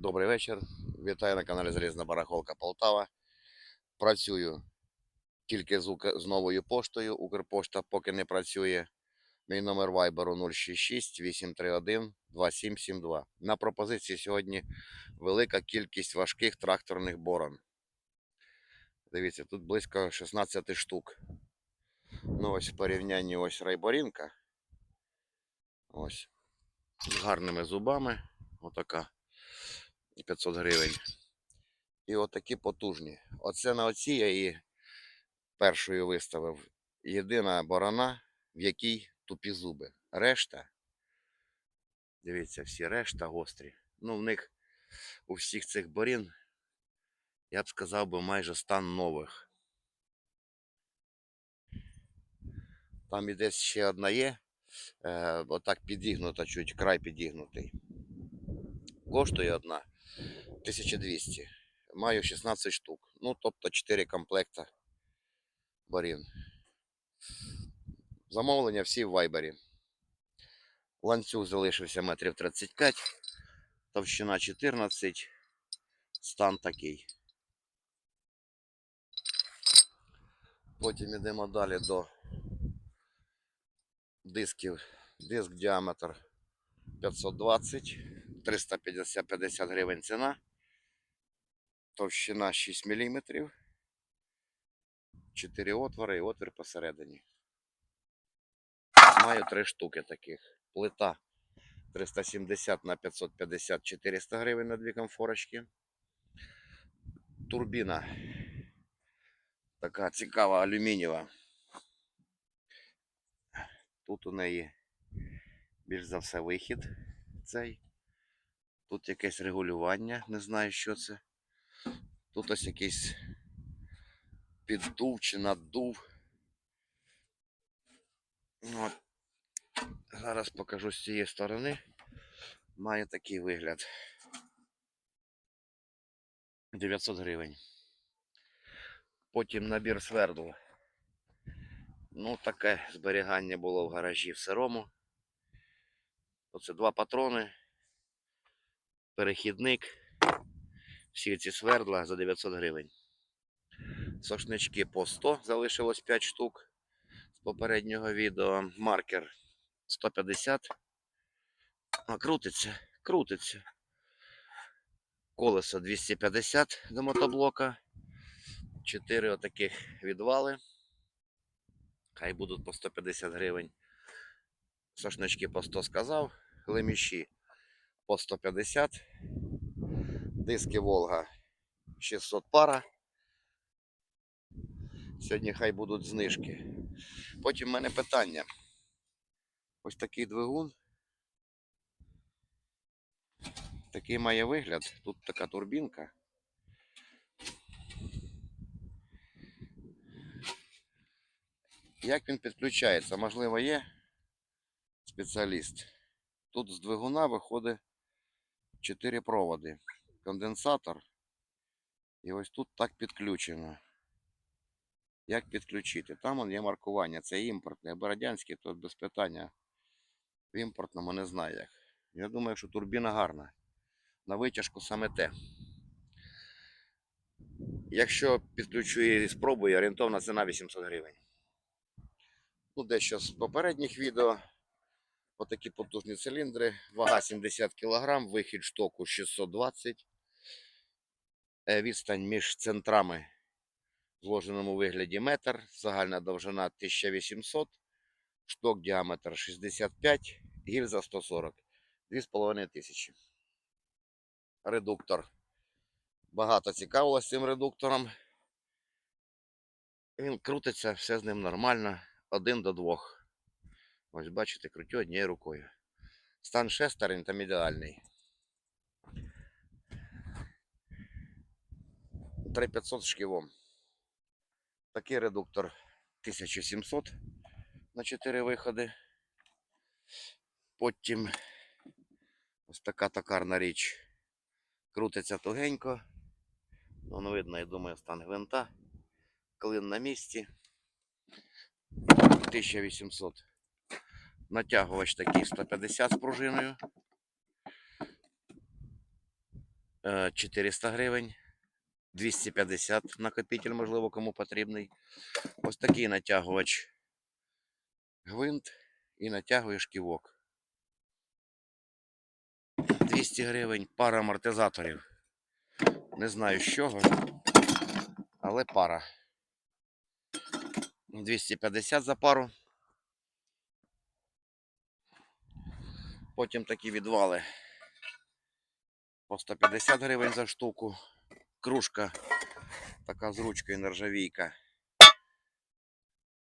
Добрий вечір. Вітаю на каналі Залізна Барахолка Полтава. Працюю тільки з, з новою поштою. Укрпошта поки не працює. Мій номер вайберу 066 831 2772. На пропозиції сьогодні велика кількість важких тракторних борон. Дивіться, тут близько 16 штук. Ну, ось в порівнянні ось райборінка. Ось. З гарними зубами. Отака. 500 гривень. І отакі потужні. Оце на оці я її першою виставив. Єдина борона, в якій тупі зуби. Решта, дивіться, всі решта гострі. Ну, в них у всіх цих борін, я б сказав би, майже стан нових. Там і десь ще одна є. Е, отак підігнута, чуть край підігнутий. Коштує одна 1200. Маю 16 штук. Ну, тобто 4 комплекта борін. Замовлення всі в вайбері. Ланцюг залишився метрів 35, товщина 14, стан такий. Потім йдемо далі до дисків. Диск діаметр 520, 350 50 гривень ціна. Товщина 6 мм. 4 отвори і отвір посередині. Маю 3 штуки таких. Плита 370 на 550 400 гривень на дві комфорочки. Турбіна. Така цікава алюмінієва. Тут у неї більш за все вихід цей. Тут якесь регулювання, не знаю, що це. Тут ось якийсь піддув чи наддув. Ну. Зараз покажу з цієї сторони. Має такий вигляд. 900 гривень. Потім набір свердл. Ну, таке зберігання було в гаражі в сирому. Оце два патрони, перехідник. Всі ці свердла за 900 гривень. Сошнички по 100, залишилось 5 штук з попереднього відео. Маркер 150. А, крутиться, крутиться. Колесо 250 до мотоблока. 4 отаких відвали. Хай будуть по 150 гривень. Сошнички по 100 сказав. Леміші по 150. Диски Волга 600 пара. Сьогодні хай будуть знижки. Потім в мене питання. Ось такий двигун. Такий має вигляд. Тут така турбінка. Як він підключається? Можливо, є спеціаліст. Тут з двигуна виходить 4 проводи. Конденсатор. І ось тут так підключено. Як підключити? Там є маркування. Це імпортне. Або радянське, то без питання. В імпортному не знаю як. Я думаю, що турбіна гарна. На витяжку саме те. Якщо підключу і спробую, орієнтовна ціна 800 гривень. Ну, дещо з попередніх відео. Отакі потужні циліндри. Вага 70 кг, вихід штоку 620 Е, Відстань між центрами в зложеному вигляді метр, загальна довжина 1800, шток діаметр 65, гільза 140, 2500. Редуктор. Багато цікавило з цим редуктором. Він крутиться, все з ним нормально. Один до двох. Ось бачите, крутю однією рукою. Стан шестерень там ідеальний. 3500 шківом. Такий редуктор 1700 на 4 виходи. Потім ось така токарна річ. Крутиться тугенько. Ну, не видно, я думаю, стан гвинта. Клин на місці. 1800. Натягувач такий 150 з пружиною. е, 400 гривень. 250 накопитель, можливо, кому потрібний. Ось такий натягувач. Гвинт і натягує шківок. 200 гривень. Пара амортизаторів. Не знаю з чого, але пара. 250 за пару. Потім такі відвали по 150 гривень за штуку. Кружка така з ручкою нержавійка.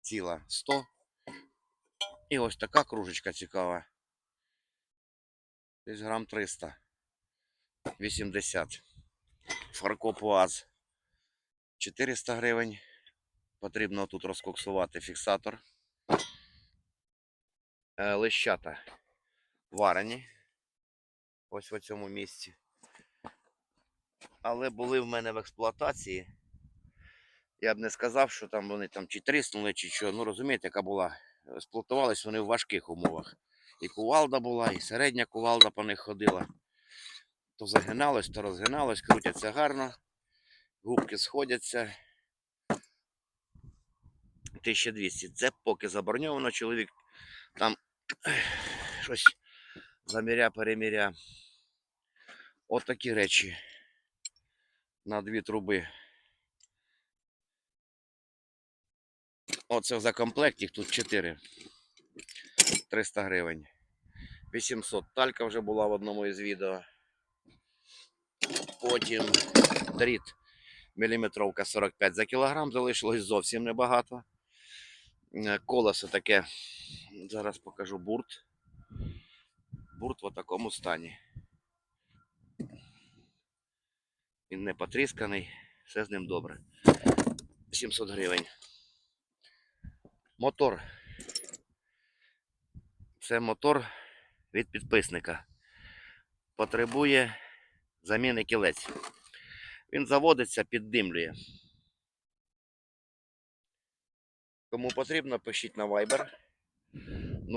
Ціла 100. І ось така кружечка цікава. Десь грам 300. 80. Фаркоп УАЗ 400 гривень. Потрібно тут розкоксувати фіксатор. Е, Лещата варені. Ось в цьому місці. Але були в мене в експлуатації. Я б не сказав, що там вони там чи тріснули, чи що. Ну розумієте, яка була. Експлуатувались вони в важких умовах. І кувалда була, і середня кувалда по них ходила. То загиналось, то розгиналось, крутяться гарно. Губки сходяться. 1200. Це поки заброньовано. Чоловік там щось заміря, переміря. От такі речі на дві труби. Оце за комплект, їх тут 4. 300 гривень. 800 талька вже була в одному із відео. Потім дріт міліметровка 45 за кілограм, залишилось зовсім небагато. Колесо таке, зараз покажу бурт. Бурт в такому стані. Він не потрісканий, все з ним добре. 700 гривень. Мотор. Це мотор від підписника. Потребує заміни кілець. Він заводиться, піддимлює. Кому потрібно, пишіть на Viber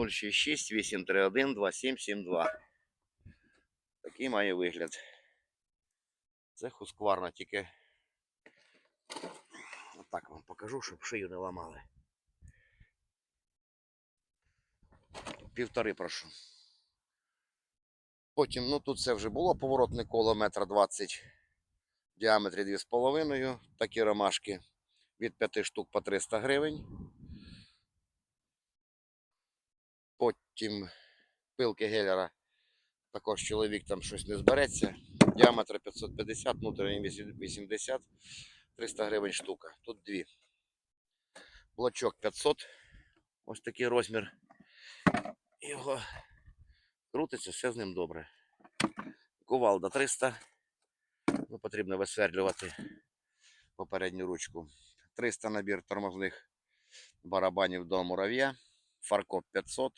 066 831 2772. Такий має вигляд. Це хускварна, тільки отак вам покажу, щоб шию не ламали. Півтори прошу. Потім, ну тут це вже було поворотне коло метр двадцять в діаметрі 2,5. Такі ромашки від 5 штук по 300 гривень. Потім пилки гелера. Також чоловік там щось не збереться. Діаметр 550, внутрішній 80, 300 гривень штука. Тут дві. Блочок 500. Ось такий розмір. Його крутиться, все з ним добре. Кувалда 300. Ну, потрібно висверлювати попередню ручку. 300 набір тормозних барабанів до мурав'я. Фаркоп 500.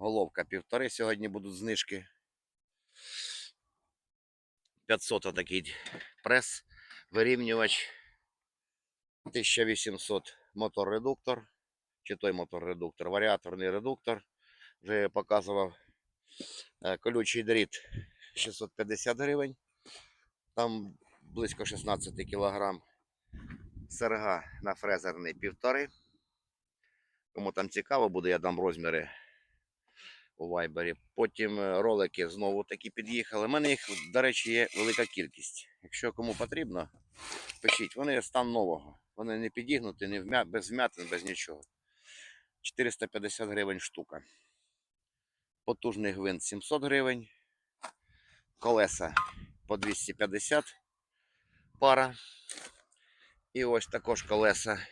Головка 1,5. Сьогодні будуть знижки. 500 отакий прес, вирівнювач. 1800 мотор-редуктор. Чи той мотор-редуктор, варіаторний редуктор. Вже я показував. Е, Колючий дріт 650 гривень. Там близько 16 кілограм. Серга на фрезерний півтори. Кому там цікаво буде, я дам розміри у вайбері. Потім е, ролики знову такі під'їхали. У мене їх, до речі, є велика кількість. Якщо кому потрібно, пишіть. Вони стан нового. Вони не підігнуті, не вмя... без вмятин, без нічого. 450 гривень штука. Потужний гвинт 700 гривень. Колеса по 250 пара. І ось також колеса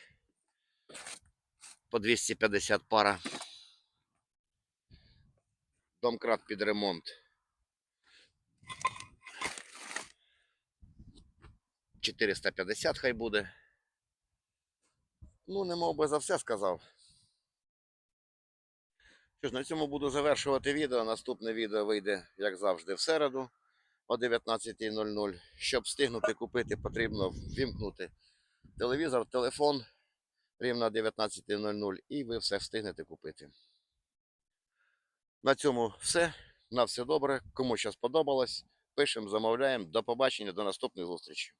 по 250 пара. Домкрат під ремонт. 450 хай буде. Ну, не мов би за все сказав. Що ж, на цьому буду завершувати відео. Наступне відео вийде, як завжди, в середу о 19.00. Щоб встигнути купити, потрібно ввімкнути телевізор, телефон рівно о 19.00 і ви все встигнете купити. На цьому все. На все добре. Кому що сподобалось, пишемо, замовляємо. До побачення, до наступних зустрічей.